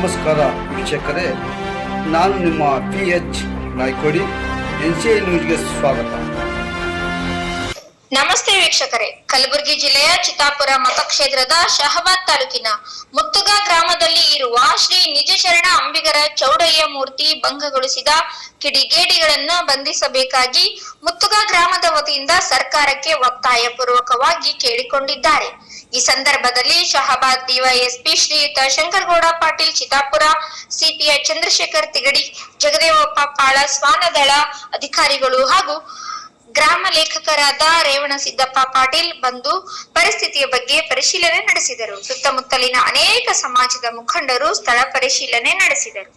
ವೀಕ್ಷಕರೇ, ನಾನು ನಿಮ್ಮ P H Naikodi N C ನ್ಯೂಸ್ಗೆ ಸ್ವಾಗತ. ನಮಸ್ತೆ ವೀಕ್ಷಕರೇ, ಕಲಬುರಗಿ ಜಿಲ್ಲೆಯ ಚಿತ್ತಾಪುರ ಮತಕ್ಷೇತ್ರದ ಶಹಬಾದ್ ತಾಲೂಕಿನ ಮುತ್ತುಗ ಗ್ರಾಮದಲ್ಲಿ ಇರುವ ಶ್ರೀ ನಿಜಶರಣ ಅಂಬಿಗರ ಚೌಡಯ್ಯ ಮೂರ್ತಿ ಭಂಗಗೊಳಿಸಿದ ಕಿಡಿಗೇಡಿಗಳನ್ನು ಬಂಧಿಸಬೇಕಾಗಿ ಮುತ್ತುಗ ಗ್ರಾಮದ ವತಿಯಿಂದ ಸರ್ಕಾರಕ್ಕೆ ಒತ್ತಾಯ ಪೂರ್ವಕವಾಗಿ ಕೇಳಿಕೊಂಡಿದ್ದಾರೆ. ಈ ಸಂದರ್ಭದಲ್ಲಿ ಶಹಾಬಾದ್ ಡಿವೈಎಸ್ಪಿ ಶ್ರೀಯುತ ಶಂಕರಗೌಡ ಪಾಟೀಲ್ ಚಿತಾಪುರ ಸಿಪಿಐ ಚಂದ್ರಶೇಖರ್ ತಿಗಡಿ, ಜಗದೇವಪ್ಪ ಪಾಳ ಸ್ವಾನದಳ ಅಧಿಕಾರಿಗಳು ಹಾಗೂ ಗ್ರಾಮ ಲೇಖಕರಾದ ರೇವಣ ಸಿದ್ದಪ್ಪ ಪಾಟೀಲ್ ಬಂದು ಪರಿಸ್ಥಿತಿಯ ಬಗ್ಗೆ ಪರಿಶೀಲನೆ ನಡೆಸಿದರು. ಸುತ್ತಮುತ್ತಲಿನ ಅನೇಕ ಸಮಾಜದ ಮುಖಂಡರು ಸ್ಥಳ ಪರಿಶೀಲನೆ ನಡೆಸಿದರು.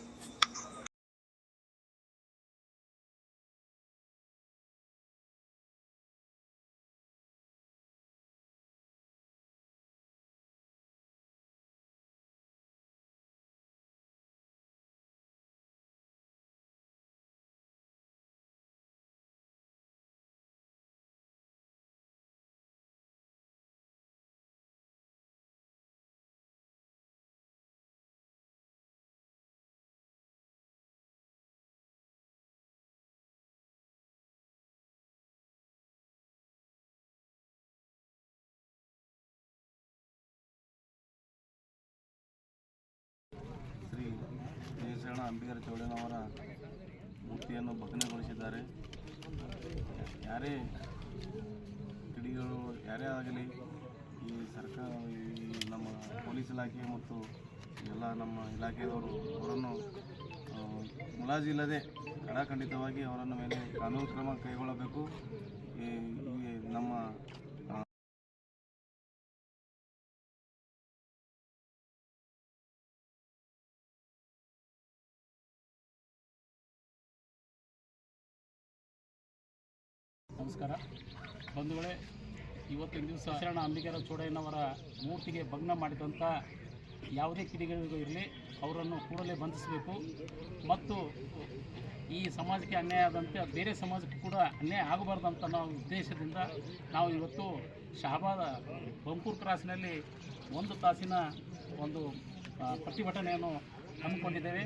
ಜಯಶರಣ ಅಂಬಿಗರ ಚೌಡನವರ ಮೂರ್ತಿಯನ್ನು ಭಗ್ನಗೊಳಿಸಿದ್ದಾರೆ. ಯಾರೇ ಕಿಡಿಗಳು, ಯಾರೇ ಆಗಲಿ, ಈ ಸರ್ಕಾರ, ಈ ನಮ್ಮ ಪೊಲೀಸ್ ಇಲಾಖೆ ಮತ್ತು ಎಲ್ಲ ನಮ್ಮ ಇಲಾಖೆಯವರು ಅವರನ್ನು ಮುಲಾಜಿಲ್ಲದೆ ಕಡಾಖಂಡಿತವಾಗಿ ಅವರನ್ನು ಮೇಲೆ ಕಾನೂನು ಕ್ರಮ ಕೈಗೊಳ್ಳಬೇಕು. ಈ ನಮ್ಮ ನಮಸ್ಕಾರ. ಬಂಧುಗಳೇ, ಇವತ್ತಿನ ದಿವಸ ಶರಣ ಅಂಬಿಗರ ಚೋಡಯ್ಯನವರ ಮೂರ್ತಿಗೆ ಭಗ್ನ ಮಾಡಿದಂಥ ಯಾವುದೇ ಕಿಡಿಗಳಿಗೂ ಇರಲಿ, ಅವರನ್ನು ಕೂಡಲೇ ಬಂಧಿಸಬೇಕು. ಮತ್ತು ಈ ಸಮಾಜಕ್ಕೆ ಅನ್ಯಾಯ ಆದಂತೆ ಬೇರೆ ಸಮಾಜಕ್ಕೂ ಕೂಡ ಅನ್ಯಾಯ ಆಗಬಾರ್ದಂತ ನಾವು ಉದ್ದೇಶದಿಂದ ನಾವು ಇವತ್ತು ಶಹಬಾದ ಬಂಕೂರ್ ಕ್ರಾಸ್ನಲ್ಲಿ ಒಂದು ತಾಸಿನ ಒಂದು ಪ್ರತಿಭಟನೆಯನ್ನು ಹಮ್ಮಿಕೊಂಡಿದ್ದೇವೆ.